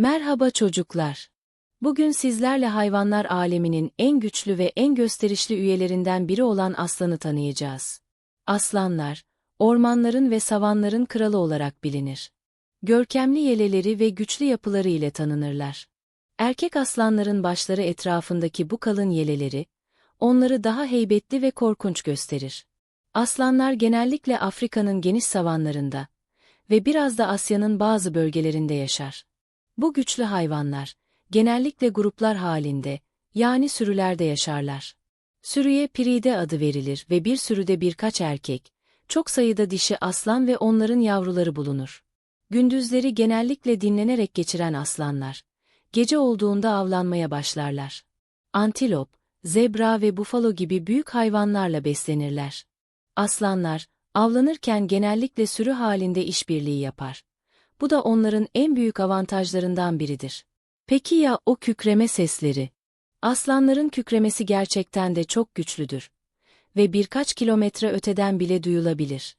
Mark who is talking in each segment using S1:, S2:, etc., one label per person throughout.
S1: Merhaba çocuklar. Bugün sizlerle hayvanlar aleminin en güçlü ve en gösterişli üyelerinden biri olan aslanı tanıyacağız. Aslanlar, ormanların ve savanların kralı olarak bilinir. Görkemli yeleleri ve güçlü yapıları ile tanınırlar. Erkek aslanların başları etrafındaki bu kalın yeleleri, onları daha heybetli ve korkunç gösterir. Aslanlar genellikle Afrika'nın geniş savanlarında ve biraz da Asya'nın bazı bölgelerinde yaşar. Bu güçlü hayvanlar, genellikle gruplar halinde, yani sürülerde yaşarlar. Sürüye piride adı verilir ve bir sürüde birkaç erkek, çok sayıda dişi aslan ve onların yavruları bulunur. Gündüzleri genellikle dinlenerek geçiren aslanlar, gece olduğunda avlanmaya başlarlar. Antilop, zebra ve bufalo gibi büyük hayvanlarla beslenirler. Aslanlar, avlanırken genellikle sürü halinde işbirliği yapar. Bu da onların en büyük avantajlarından biridir. Peki ya o kükreme sesleri? Aslanların kükremesi gerçekten de çok güçlüdür ve birkaç kilometre öteden bile duyulabilir.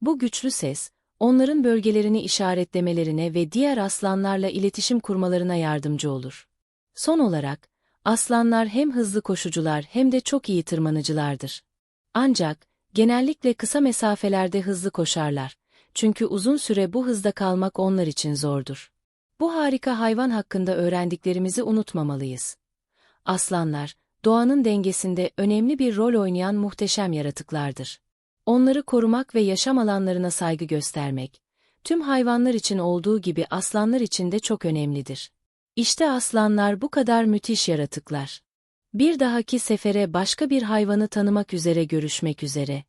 S1: Bu güçlü ses, onların bölgelerini işaretlemelerine ve diğer aslanlarla iletişim kurmalarına yardımcı olur. Son olarak, aslanlar hem hızlı koşucular hem de çok iyi tırmanıcılardır. Ancak, genellikle kısa mesafelerde hızlı koşarlar çünkü uzun süre bu hızda kalmak onlar için zordur. Bu harika hayvan hakkında öğrendiklerimizi unutmamalıyız. Aslanlar, doğanın dengesinde önemli bir rol oynayan muhteşem yaratıklardır. Onları korumak ve yaşam alanlarına saygı göstermek, tüm hayvanlar için olduğu gibi aslanlar için de çok önemlidir. İşte aslanlar bu kadar müthiş yaratıklar. Bir dahaki sefere başka bir hayvanı tanımak üzere görüşmek üzere.